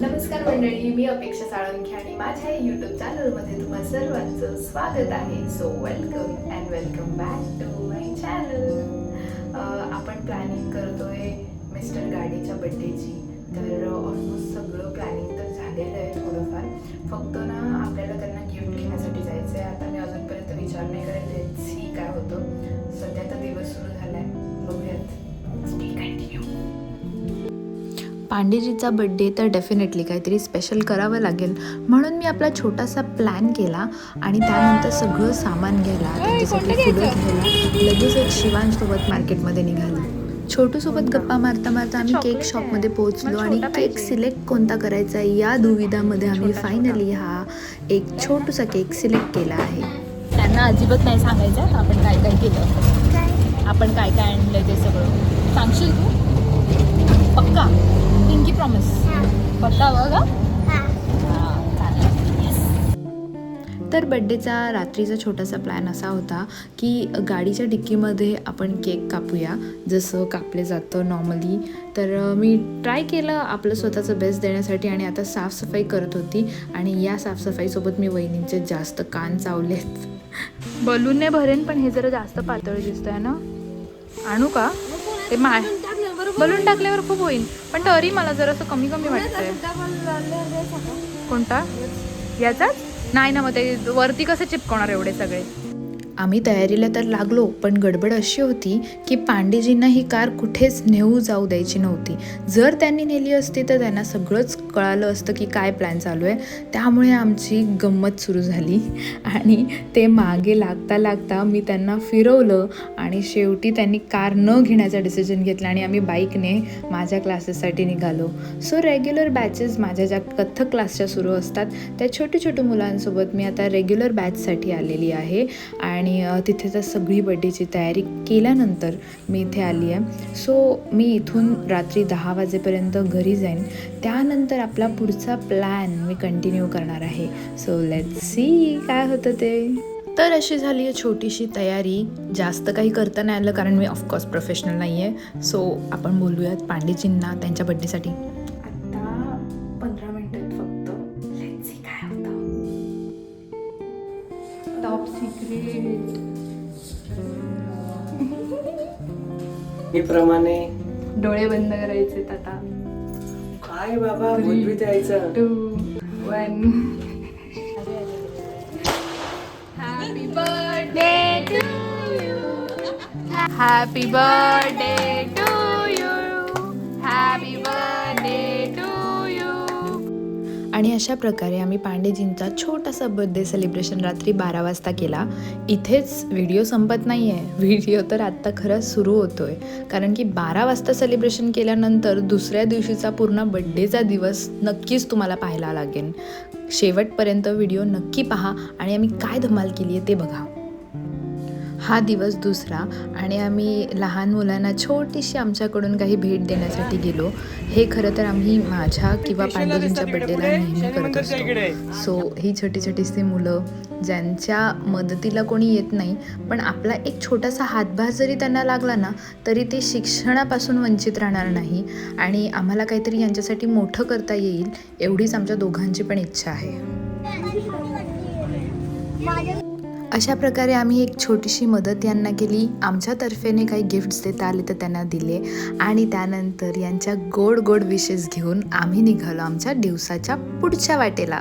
नमस्कार मंडळी मी अपेक्षा साळुंखे आणि माझ्या युट्यूब चॅनलमध्ये तुम्हा सर्वांचं स्वागत आहे. So welcome and welcome back to my channel आपण प्लॅनिंग करतोय मिस्टर गाडीच्या बड्डेची तर ऑलमोस्ट सगळं प्लॅनिंग तर झालेलं आहे थोडंफार. फक्त ना पांडेजीचा बड्डे तर डेफिनेटली काहीतरी स्पेशल करावं लागेल. म्हणून मी आपला छोटासा प्लॅन केला आणि त्यानंतर सगळं सामान घ्यायला त्यांच्यासाठी फुलं घ्यायला. लगेच एक शिवांसोबत मार्केटमध्ये निघाली. छोटूसोबत गप्पा मारता मारता आम्ही केक शॉपमध्ये पोहोचलो आणि केक सिलेक्ट कोणता करायचा या दुविधामध्ये आम्ही फायनली हा एक छोटूसा केक सिलेक्ट केला आहे. त्यांना अजिबात नाही सांगायचं आपण काय काय? केलं आपण काय काय आणलंय ते सगळं. सांगशील तू? पक्का पिंकी प्रॉमिस पक्का बघा हा. तर बड्डेचा रात्रीचा छोटासा प्लॅन असा होता की गाडीच्या डिक्कीमध्ये आपण केक कापूया. जसं कापले जातं नॉर्मली तर मी ट्राय केलं आपलं स्वतःचं बेस्ट देण्यासाठी आणि आता साफसफाई करत होती. आणि या साफसफाईसोबत मी वहिनींचे जास्त कान चावलेत. बलूनने भरेन पण हे जरा जास्त पातळ दिसतंय ना? आणू का? ते माय बलून टाकल्यावर खूप होईल. पण तरी मला जरासं कमी कमी वाटतंय. कोणता? याचाच? नाही ना मग ते वरती कसे चिपकवणार एवढे सगळे? आम्ही तयारीला तर लागलो पण गडबड अशी होती की पांडेजींना ही कार कुठेच नेऊ जाऊ द्यायची नव्हती. जर त्यांनी नेली असती तर त्यांना सगळंच कळालं असतं की काय प्लॅन चालू आहे. त्यामुळे आमची गंमत सुरू झाली. आणि ते मागे लागता लागता मी त्यांना फिरवलं आणि शेवटी त्यांनी कार न घेण्याचा डिसिजन घेतला आणि आम्ही बाईकने माझ्या क्लासेससाठी निघालो. सो रेग्युलर बॅचेस माझ्या ज्या कथ्थक क्लासच्या सुरू असतात त्या छोट्या छोट्या मुलांसोबत मी आता रेग्युलर बॅचसाठी आलेली आहे. आणि आणि तिथे तर सगळी बड्डेची तयारी केल्यानंतर मी इथे आली आहे. सो मी इथून रात्री दहा वाजेपर्यंत घरी जाईन. त्यानंतर आपला पुढचा प्लॅन मी कंटिन्यू करणार आहे. सो लेट सी काय होतं ते. तर अशी झाली आहे छोटीशी तयारी. जास्त काही करता नाही आलं कारण मी ऑफकोर्स प्रोफेशनल नाही आहे सो आपण बोलूयात पांडेजींना त्यांच्या बड्डेसाठी सिक्रेट प्रमाणे डोळे बंद करायचे आता काय बाबा बोलवीत यायचं two one happy birthday to happy birthday to आणि अशा प्रकारे आम्ही पांडेजींचा छोटासा बर्थडे सेलिब्रेशन रात्री बारा वाजता केला. इथेच व्हिडिओ संपत नाही आहे व्हिडिओ तर आत्ता खरंच सुरू होतो आहे कारण की बारा वाजता सेलिब्रेशन केल्यानंतर दुसऱ्या दिवशीचा पूर्ण बड्डेचा दिवस नक्कीच तुम्हाला पाहायला लागेल. शेवटपर्यंत व्हिडिओ नक्की पहा आणि आम्ही काय धमाल केली आहे ते बघा. हा दिवस दुसरा आणि आम्ही लहान मुलांना छोटीशी आमच्याकडून काही भेट देण्यासाठी गेलो. हे खरं तर आम्ही माझ्या किंवा पांडुजींच्या बड्डेला नेहमी करत असतो. सो ही छोटी छोटीशी मुलं ज्यांच्या मदतीला कोणी येत नाही पण आपला एक छोटासा हातभार जरी त्यांना लागला ना तरी ते शिक्षणापासून वंचित राहणार नाही आणि आम्हाला काहीतरी यांच्यासाठी मोठं करता येईल एवढीच आमच्या दोघांची पण इच्छा आहे. अशा प्रकारे आम्ही एक छोटीशी मदत यांना केली. आमच्या तर्फेने काही गिफ्ट्स देता आले तर त्यांना दिले. आणि त्यानंतर यांच्या गोड गोड विशेष घेऊन आम्ही निघालो आमच्या दिवसाच्या पुढच्या वाटेला.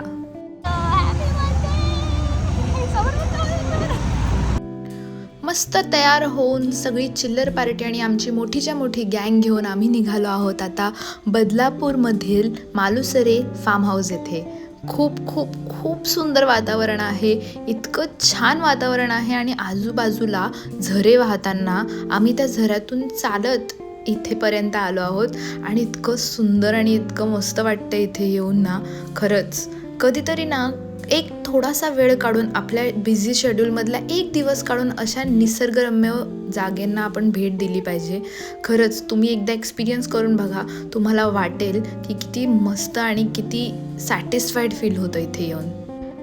मस्त तयार होऊन सगळी चिल्लर पार्टी आणि आमची मोठीच्या मोठी गँग घेऊन आम्ही निघालो आहोत आता बदलापूरमधील मालुसरे फार्म हाऊस येथे. खूप खूप खूप सुंदर वातावरण आहे. इतकं छान वातावरण आहे आणि आजूबाजूला झरे वाहताना आम्ही त्या झऱ्यातून चालत इथेपर्यंत आलो आहोत. आणि इतकं सुंदर आणि इतकं मस्त वाटतं इथे येऊन ना. खरंच. कधीतरी ना एक थोडासा वेळ काढून आपल्या बिझी शेड्यूलमधला एक दिवस काढून अशा निसर्गरम्य जागेंना आपण भेट दिली पाहिजे. खरंच तुम्ही एकदा एक्सपिरियन्स करून बघा तुम्हाला वाटेल की किती मस्त आणि किती सॅटिस्फाईड फील होतं इथे येऊन.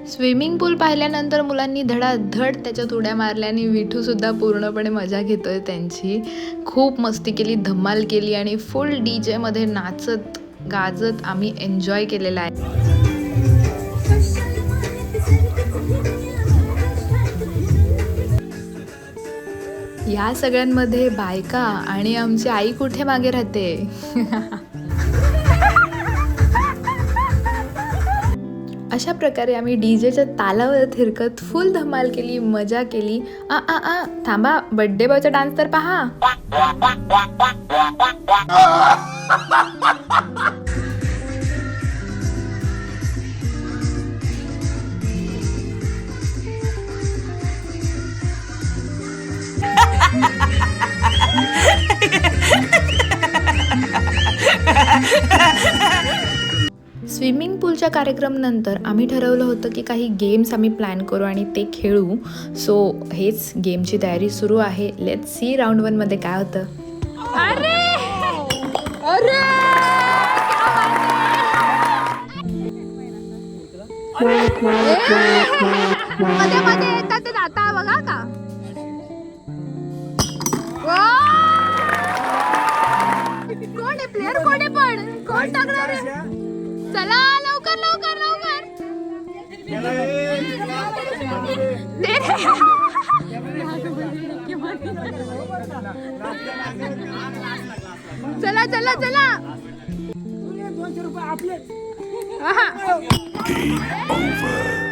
स्विमिंग पूल पाहिल्यानंतर मुलांनी धडाधड त्याच्यात उड्या मारल्या आणि विठूसुद्धा पूर्णपणे मजा घेतो आहे त्यांची. खूप मस्ती केली धमाल केली आणि फुल डी जेमध्ये नाचत गाजत आम्ही एन्जॉय केलेला आहे. या सगळ्यांमध्ये बायका आणि आमची आई कुठे मागे राहते? अशा प्रकारे आम्ही डीजेच्या तालावर थिरकत फुल धमाल केली मजा केली. आ आ आ थांबा बर्थडे बॉयचा डान्स तर पहा. स्विमिंग पूलच्या कार्यक्रम नंतर आम्ही ठरवलं होतं की काही गेम्स आम्ही प्लॅन करू आणि ते खेळू. सो हेच गेमची तयारी सुरू आहे. लेट सी राऊंड वनमध्ये काय होतं. अरे! अरे! जाता बघा का? कोण आहे? प्लेअर कोण आहे पण? कोण टाकणार आहे? लवकर लवकर लवकर. चला चला चला आहा. पाचशे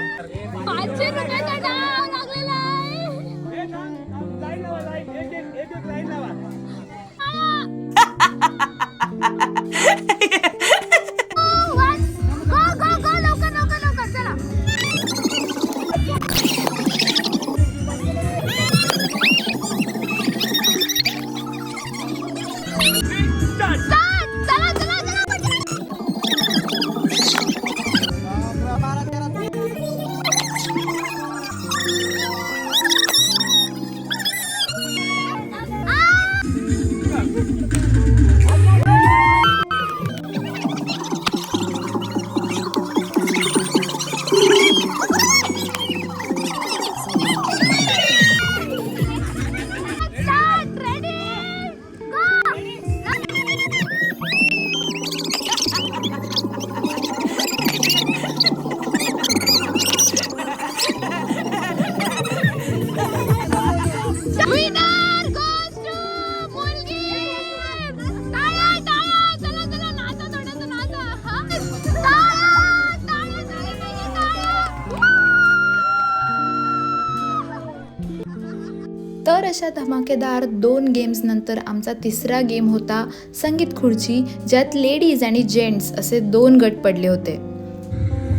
अशा धमाकेदार दोन गेम्स नंतर आमचा तिसरा गेम होता संगीत खुर्ची ज्यात लेडीज आणि जेंट्स असे दोन गट पडले होते.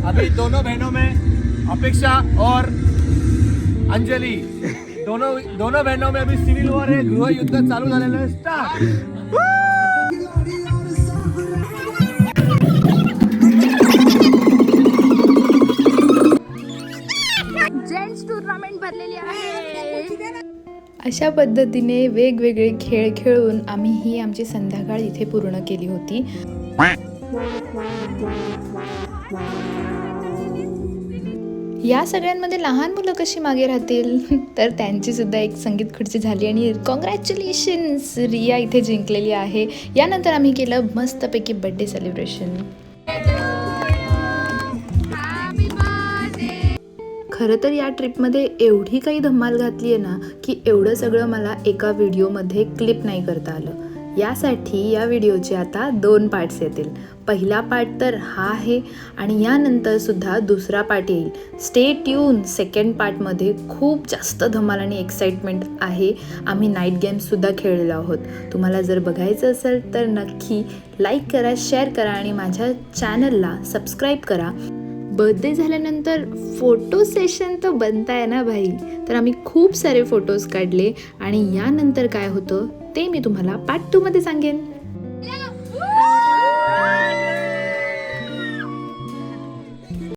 अभी दोनों बहनों में अपेक्षा और अंजलि। दोनों दोनों बहनों में अभी सिविल वॉर है गृह युद्ध चालू झालेलं आहे. स्टार्ट जेंट्स टुर्नामेंट भरलेली आहे. अशा पद्धतीने वेगवेगळे खेळ खेळून आम्ही ही आमची संध्याकाळ इथे पूर्ण केली होती. या सगळ्यांमध्ये लहान मुलं कशी मागे राहतील? तर त्यांची सुद्धा एक संगीत खुर्ची झाली आणि कॉंग्रॅच्युलेशन्स रिया इथे जिंकलेली आहे. यानंतर आम्ही केलं मस्तपैकी बर्थडे सेलिब्रेशन खरं तर या ट्रिपमध्ये एवढी काही धमाल घातली आहे ना की एवढं सगळं मला एका व्हिडिओमध्ये क्लिप नाही करता आलं. यासाठी या व्हिडिओचे आता दोन पार्ट्स येतील. पहिला पार्ट तर हा आहे आणि यानंतर सुद्धा दुसरा पार्ट येईल. स्टे ट्यून सेकंड पार्टमध्ये खूप जास्त धमाल आणि एक्साइटमेंट आहे. आम्ही नाईट गेम्ससुद्धा खेळलेलो आहोत. तुम्हाला जर बघायचं असेल तर नक्की लाईक करा शेअर करा आणि माझ्या चॅनलला सबस्क्राईब करा. बर्थडे झाल्यानंतर फोटो सेशन तर बनताय ना भाई? तर आम्ही खूप सारे फोटोज काढले आणि यानंतर काय होतं ते मी तुम्हाला पार्ट टूमध्ये सांगेन.